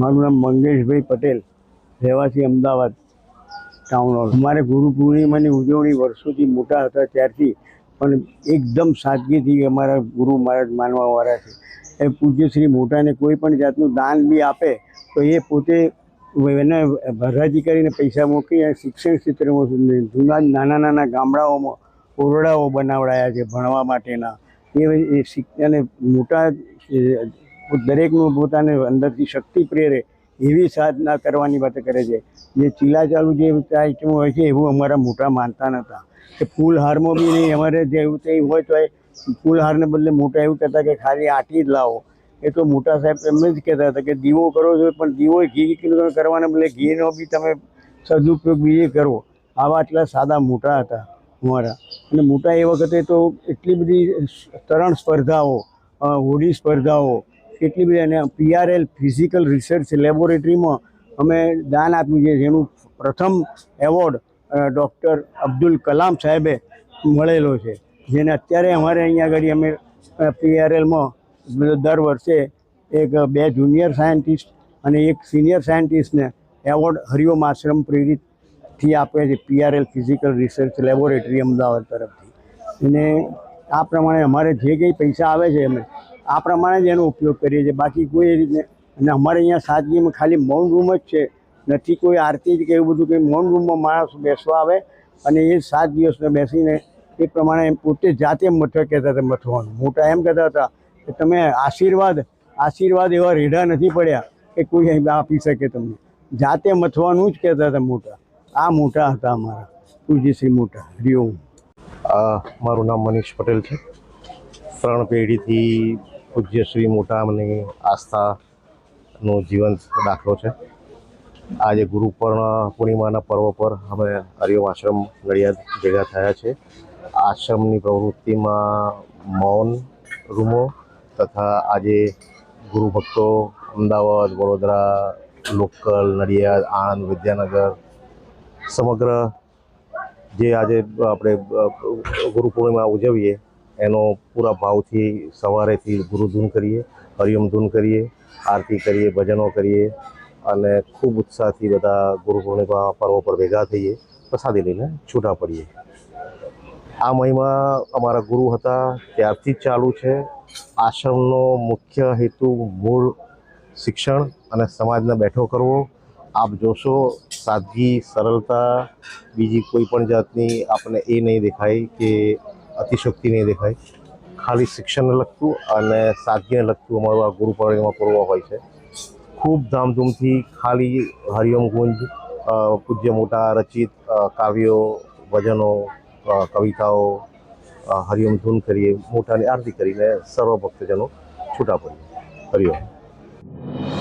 મારું નામ મંગેશભાઈ પટેલ, રહેવાસી અમદાવાદ ટાઉન હોલ અમારે ગુરુ પૂર્ણિમાની ઉજવણી વર્ષોથી મોટા હતા ત્યારથી, પણ એકદમ સાદગીથી અમારા ગુરુ મહારાજ માનવાવાળા છે. એ પૂજ્ય શ્રી મોટાને કોઈ પણ જાતનું દાન બી આપે, તો એ પોતે એને ભરાજી કરીને પૈસા મૂકી અને શિક્ષણ ક્ષેત્રમાં જૂના નાના નાના ગામડાઓમાં ઓરડાઓ બનાવડાયા છે ભણવા માટેના. એ અને મોટા દરેકનું પોતાને અંદરથી શક્તિ પ્રેરે એવી સાધના કરવાની વાત કરે છે. જે ચીલા ચાલુ જે આઈટમો હોય છે, એવું અમારા મોટા માનતા નહોતા કે ફૂલહારમાં બી નહીં, અમારે જેવું તે હોય તો એ ફૂલહારને બદલે મોટા એવું કહેતા કે ખાલી આટી જ લાવો. એ તો મોટા સાહેબ એમ જ કહેતા હતા કે દીવો કરો છો, પણ દીવો ઘી કરવાને બદલે ઘીનો બી તમે સદુપયોગ બીજે કરો આવા આટલા સાદા મોટા હતા અમારા. અને મોટા એ વખતે તો એટલી બધી તરણ સ્પર્ધાઓ હોડી સ્પર્ધાઓ એટલી બધી અને પીઆરએલ ફિઝિકલ રિસર્ચ લેબોરેટરીમાં અમે દાન આપ્યું છે, જેનું પ્રથમ એવોર્ડ ડૉક્ટર અબ્દુલ કલામ સાહેબે મળેલો છે. જેને અત્યારે અમારે અહીંયા આગળ અમે પીઆરએલમાં દર વર્ષે એક, બે જુનિયર સાયન્ટિસ્ટ અને એક સિનિયર સાયન્ટિસ્ટને એવોર્ડ હરિઓમ આશ્રમ પ્રેરિતથી આપે છે, PRL physical research laboratory Ahmedabad તરફથી. અને આ પ્રમાણે અમારે જે કંઈ પૈસા આવે છે, અમે આ પ્રમાણે જ એનો ઉપયોગ કરીએ છીએ. બાકી કોઈ એ રીતને અને અમારે અહીંયા સાદગીમાં ખાલી મૌન રૂમ જ છે. નથી કોઈ આરતી કે એવું બધું કંઈ મૌન રૂમમાં માણસ બેસવા આવે અને એ સાત દિવસને બેસીને એ પ્રમાણે પોતે જાતે મઠ કહેતા હતા મથવાનું મોટા એમ કહેતા હતા કે તમે આશીર્વાદ આશીર્વાદ એવા રેઢા નથી પડ્યા કે કોઈ આપી શકે તમને. જાતે મથવાનું જ કહેતા હતા મોટા. આ મોટા હતા અમારા. પૂજ્ય શ્રી મોટા. હરિઓમ. મારું નામ મનીષ પટેલ છે. ત્રણ પેઢીથી પૂજ્ય શ્રી મોટામની આસ્થાનો જીવંત દાખલો છે. આજે ગુરુપર્ણ પૂર્ણિમાના પર્વ પર અમે હરિઓમ આશ્રમ નડિયાદ ભેગા થયા છે. આશ્રમની પ્રવૃત્તિમાં મૌન રૂમો તથા આજે ગુરુ ભક્તો અમદાવાદ, વડોદરા, લોકલ, નડિયાદ, આણંદ, વિદ્યાનગર સમગ્ર જે આજે આપણે ગુરુ પૂર્ણિમા ઉજવીએ એનો પૂરા ભાવથી સવારેથી ગુરુધૂન કરીએ હરિઓમ ધૂન કરીએ, આરતી કરીએ, ભજનો કરીએ અને ખૂબ ઉત્સાહથી બધા ગુરુ પૂર્ણિમા પર્વ પર ભેગા થઈએ, પ્રસાદી લઈને છૂટા પડીએ. આ મહિમા અમારા ગુરુ હતા, ત્યારથી ચાલુ છે. આશ્રમનો મુખ્ય હેતુ મૂળ શિક્ષણ અને સમાજને બેઠો કરવો. આપ જોશો, સાદગી, સરળતા, બીજી કોઈ પણ જાતની આપણે એ નહીં દેખાય કે અતિશક્તિ નહીં દેખાય. ખાલી શિક્ષણને લગતું અને સાદગીને લગતું અમારું આ ગુરુ પૂર્ણિમા પર્વ હોય છે. ખૂબ ધામધૂમથી ખાલી હરિઓમ ગુંજ પૂજ્ય મોટા રચિત કાવ્યો, ભજનો કવિતાઓ હરિયમ ધૂન કરીએ, મોટાની આરતી કરીને સર્વ ભક્તજનો છૂટા પડીએ હરિઓમ